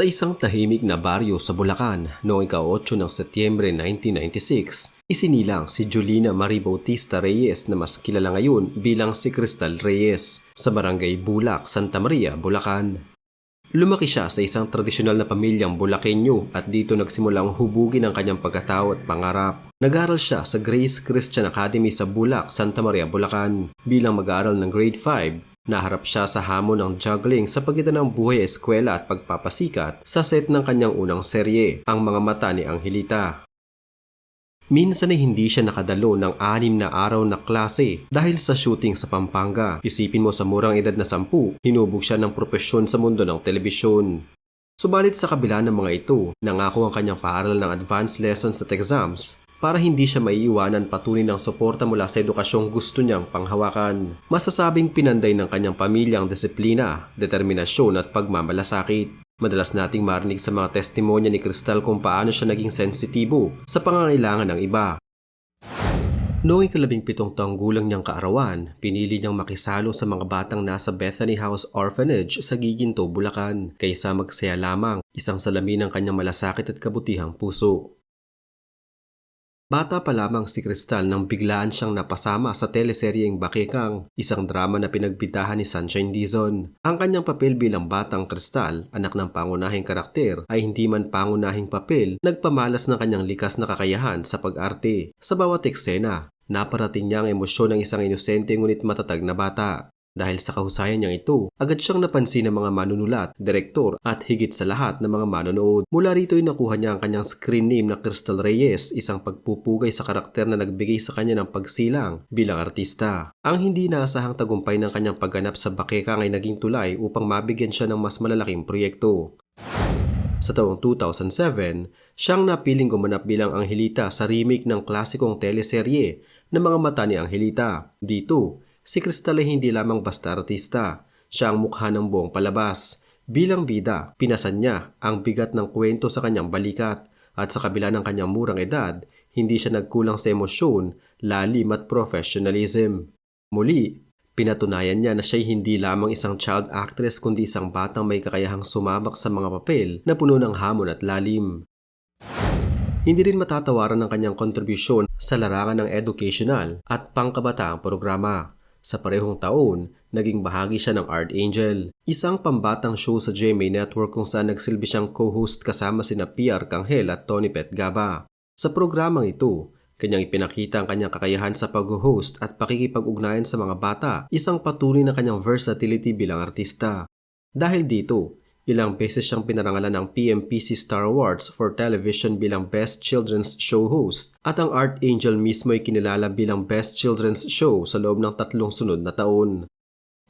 Sa isang tahimik na baryo sa Bulacan noong ika-8 ng Setyembre 1996, isinilang si Julina Marie Bautista Reyes na mas kilala ngayon bilang si Cristal Reyes sa barangay Bulak, Santa Maria, Bulacan. Lumaki siya sa isang tradisyonal na pamilyang Bulakenyo at dito nagsimulang hubugin ang kanyang pagkatao at pangarap. Nag-aral siya sa Grace Christian Academy sa Bulak, Santa Maria, Bulacan bilang mag-aaral ng grade 5 Naharap siya sa hamon ng juggling sa pagitan ng buhay eskwela at pagpapasikat sa set ng kanyang unang serye, Ang Mga Mata ni Angelita. Minsan ay hindi siya nakadalo ng anim na araw na klase dahil sa shooting sa Pampanga. Isipin mo sa murang edad na sampu, hinubog siya ng propesyon sa mundo ng telebisyon. Subalit sa kabila ng mga ito, nangako ang kanyang paaral ng advanced lessons at exams para hindi siya maiiwanan patuloy ng suporta mula sa edukasyong gusto niyang panghawakan. Masasabing pinanday ng kanyang pamilya ang disiplina, determinasyon at pagmamalasakit. Madalas nating marinig sa mga testimonya ni Crystal kung paano siya naging sensitibo sa pangangailangan ng iba. Noong ikalabing pitong taong gulang niyang kaarawan, pinili niyang makisalo sa mga batang nasa Bethany House Orphanage sa Giginto, Bulacan, kaysa magsaya lamang isang salamin ng kanyang malasakit at kabutihang puso. Bata pa lamang si Crystal nang biglaan siyang napasama sa teleseryeng Bakekang, isang drama na pinagbitahan ni Sunshine Dizon. Ang kanyang papel bilang batang Crystal, anak ng pangunahing karakter, ay hindi man pangunahing papel, nagpamalas ng kanyang likas na kakayahan sa pag-arte. Sa bawat eksena, naparating niya ang emosyon ng isang inosente ngunit matatag na bata. Dahil sa kahusayan niyang ito, agad siyang napansin ng mga manunulat, direktor at higit sa lahat ng mga manonood. Mula rito ay nakuha niya ang kanyang screen name na Crystal Reyes, isang pagpupugay sa karakter na nagbigay sa kanya ng pagsilang bilang artista. Ang hindi naasahang tagumpay ng kanyang pagganap sa Bakekang ay naging tulay upang mabigyan siya ng mas malalaking proyekto. Sa taong 2007, siyang napiling gumanap bilang Angelita sa remake ng klasikong teleserye na mga mata ni Angelita. Dito, Si Crystal ay hindi lamang basta artista, siya ang mukha ng buong palabas. Bilang bida, pinasan niya ang bigat ng kwento sa kanyang balikat at sa kabila ng kanyang murang edad, hindi siya nagkulang sa emosyon, lalim at professionalism. Muli, pinatunayan niya na siya'y hindi lamang isang child actress kundi isang batang may kakayahang sumabak sa mga papel na puno ng hamon at lalim. Hindi rin matatawaran ang kanyang kontribusyon sa larangan ng educational at pangkabataang programa. Sa parehong taon, naging bahagi siya ng Art Angel, isang pambatang show sa GMA Network kung saan nagsilbi siyang co-host kasama sina PR Kanghel at Tony Pet Gaba. Sa programang ito, kanyang ipinakita ang kanyang kakayahan sa pag-host at pakikipag-ugnayan sa mga bata, isang patuloy na kanyang versatility bilang artista. Dahil dito, Ilang beses siyang pinarangalan ng PMPC Star Awards for Television bilang Best Children's Show Host at ang Art Angel mismo ay kinilala bilang Best Children's Show sa loob ng tatlong sunod na taon.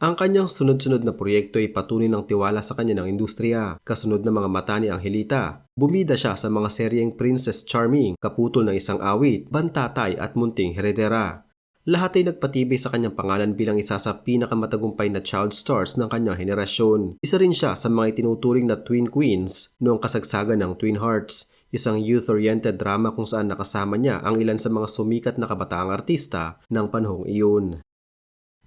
Ang kanyang sunod-sunod na proyekto ay patunay ng tiwala sa kanya ng industriya, kasunod ng mga mata ni Angelita. Bumida siya sa mga seryeng Princess Charming, Kaputol ng Isang Awit, Bantatay at Munting Heredera. Lahat ay nagpatibay sa kanyang pangalan bilang isa sa pinakamatagumpay na child stars ng kanyang henerasyon. Isa rin siya sa mga itinuturing na twin queens noong kasagsagan ng Twin Hearts, isang youth-oriented drama kung saan nakasama niya ang ilan sa mga sumikat na kabataang artista ng panahong iyon.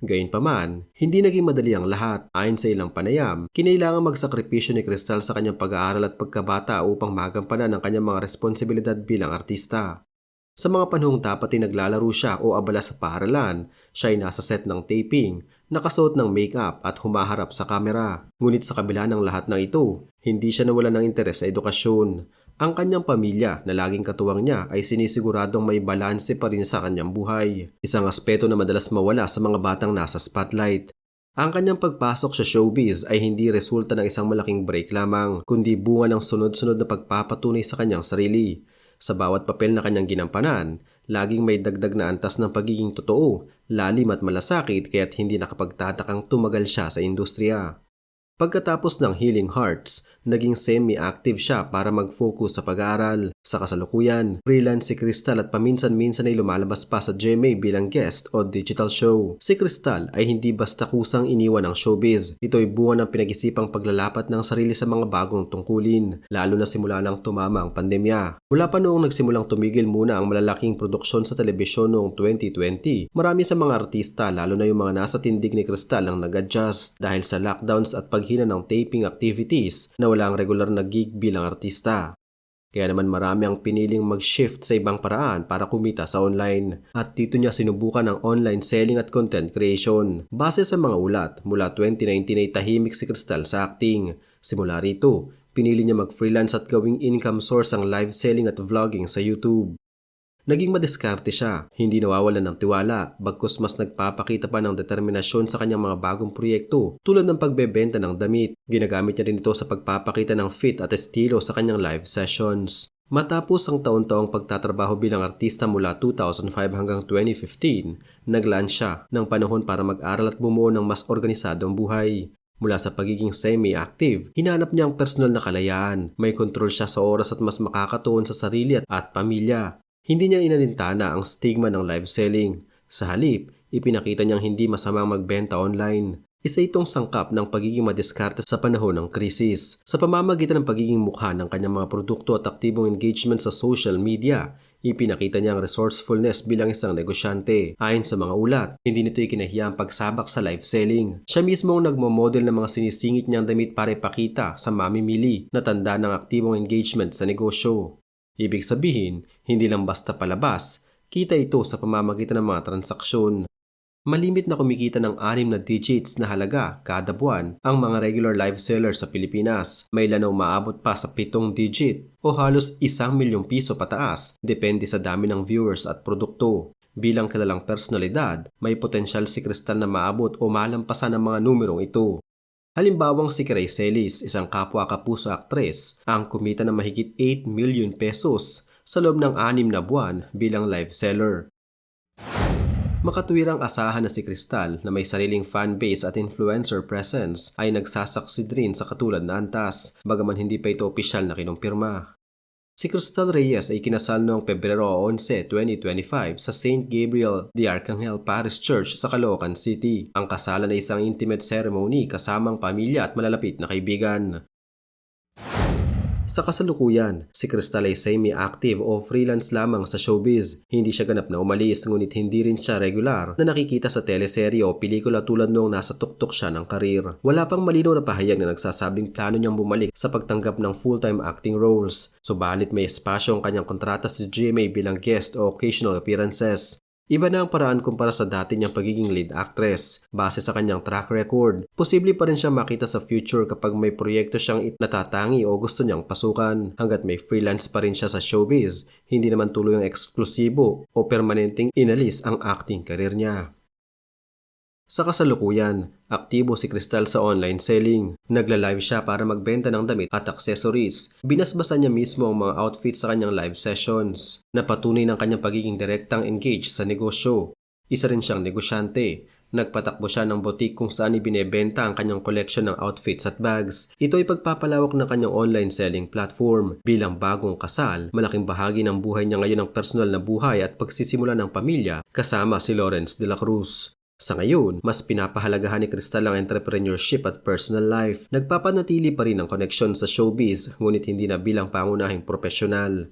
Gayunpaman, hindi naging madali ang lahat. Ayon sa ilang panayam, kinailangan magsakripisyo ni Crystal sa kanyang pag-aaral at pagkabata upang magampanan ang kanyang mga responsibilidad bilang artista. Sa mga panahong dapat naglalaro siya o abala sa paaralan, siya ay nasa set ng taping, nakasuot ng makeup at humaharap sa kamera. Ngunit sa kabila ng lahat ng ito, hindi siya nawala ng interes sa edukasyon. Ang kanyang pamilya na laging katuwang niya ay sinisiguradong may balanse pa rin sa kanyang buhay. Isang aspeto na madalas mawala sa mga batang nasa spotlight. Ang kanyang pagpasok sa showbiz ay hindi resulta ng isang malaking break lamang, kundi bunga ng sunod-sunod na pagpapatunay sa kanyang sarili. Sa bawat papel na kanyang ginampanan, laging may dagdag na antas ng pagiging totoo, lalim at malasakit kaya't hindi nakapagtatakang tumagal siya sa industriya. Pagkatapos ng Healing Hearts, naging semi-active siya para mag-focus sa pag-aaral. Sa kasalukuyan, freelance si Crystal at paminsan-minsan ay lumalabas pa sa GMA bilang guest o digital show. Si Crystal ay hindi basta kusang iniwan ng showbiz. Ito ay buwan ng pinag-isipang paglalapat ng sarili sa mga bagong tungkulin, lalo na simula nang tumama ang pandemya. Mula pa noong nagsimulang tumigil muna ang malalaking produksyon sa telebisyon noong 2020, marami sa mga artista lalo na yung mga nasa tindig ni Crystal ang nag-adjust dahil sa lockdowns at paghina ng taping activities na wala ang regular na gig bilang artista. Kaya naman marami ang piniling mag-shift sa ibang paraan para kumita sa online. At dito niya sinubukan ang online selling at content creation. Base sa mga ulat, mula 2019 ay tahimik si Crystal sa acting. Simula rito, pinili niya mag-freelance at gawing income source ang live selling at vlogging sa YouTube. Naging madiskarte siya, hindi nawawalan ng tiwala, bagkus mas nagpapakita pa ng determinasyon sa kanyang mga bagong proyekto tulad ng pagbebenta ng damit. Ginagamit niya rin ito sa pagpapakita ng fit at estilo sa kanyang live sessions. Matapos ang taon-taong pagtatrabaho bilang artista mula 2005 hanggang 2015, nag-launch siya ng panahon para mag-aral at bumuo ng mas organisadong buhay. Mula sa pagiging semi-active, hinanap niya ang personal na kalayaan. May kontrol siya sa oras at mas makakatuon sa sarili at, at pamilya. Hindi niya inalintana ang stigma ng live selling. Sa halip, ipinakita niyang hindi masamang magbenta online. Isa itong sangkap ng pagiging madiskarte sa panahon ng krisis. Sa pamamagitan ng pagiging mukha ng kanyang mga produkto at aktibong engagement sa social media, ipinakita niya ang resourcefulness bilang isang negosyante. Ayon sa mga ulat, hindi nito ikinahiya ang pagsabak sa live selling. Siya mismo ang nagmo-model ng mga sinisingit niyang damit para ipakita sa mamimili na tanda ng aktibong engagement sa negosyo. Ibig sabihin, hindi lang basta palabas, kita ito sa pamamagitan ng mga transaksyon. Malimit na kumikita ng anim na digits na halaga kada buwan ang mga regular live sellers sa Pilipinas. May ilan na umaabot pa sa pitong digit o halos isang milyong piso pataas depende sa dami ng viewers at produkto. Bilang kilalang personalidad, may potensyal si Crystal na maabot o malampasan ang mga numerong ito. Halimbawang si Grace Celis, isang kapwa kapuso aktres, ang kumita ng mahigit 8 million pesos sa loob ng anim na buwan bilang live seller. Makatuwirang asahan na si Crystal na may sariling fanbase at influencer presence ay nagsasaksid rin sa katulad na antas, bagaman hindi pa ito opisyal na kinumpirma. Si Crystal Reyes ay kinasal noong Pebrero 11, 2025 sa St. Gabriel de Arcangel Parish Church sa Caloocan City. Ang kasalan ay isang intimate ceremony kasamang pamilya at malalapit na kaibigan. Sa kasalukuyan, si Crystal ay semi-active o freelance lamang sa showbiz. Hindi siya ganap na umalis ngunit hindi rin siya regular na nakikita sa teleserye o pelikula tulad noong nasa tuktok siya ng karir. Wala pang malinaw na pahayag na nagsasabing plano niyang bumalik sa pagtanggap ng full-time acting roles. Subalit may espasyo ang kanyang kontrata sa GMA bilang guest o occasional appearances. Iba na ang paraan kumpara sa dati niyang pagiging lead actress. Base sa kanyang track record, posible pa rin siya makita sa future kapag may proyekto siyang natatangi o gusto niyang pasukan. Hanggat may freelance pa rin siya sa showbiz, hindi naman tuloy ang eksklusibo o permanenteng inalis ang acting career niya. Sa kasalukuyan, aktibo si Crystal sa online selling. Nagla-live siya para magbenta ng damit at accessories. Binasbasan niya mismo ang mga outfits sa kanyang live sessions. Napatunay ng kanyang pagiging direktang engaged sa negosyo. Isa rin siyang negosyante. Nagpatakbo siya ng boutique kung saan ibinebenta ang kanyang collection ng outfits at bags. Ito ay pagpapalawak ng kanyang online selling platform. Bilang bagong kasal, malaking bahagi ng buhay niya ngayon ang personal na buhay at pagsisimula ng pamilya kasama si Lawrence de la Cruz. Sa ngayon, mas pinapahalagahan ni Crystal ang entrepreneurship at personal life. Nagpapanatili pa rin ang koneksyon sa showbiz, ngunit hindi na bilang pangunahing profesional.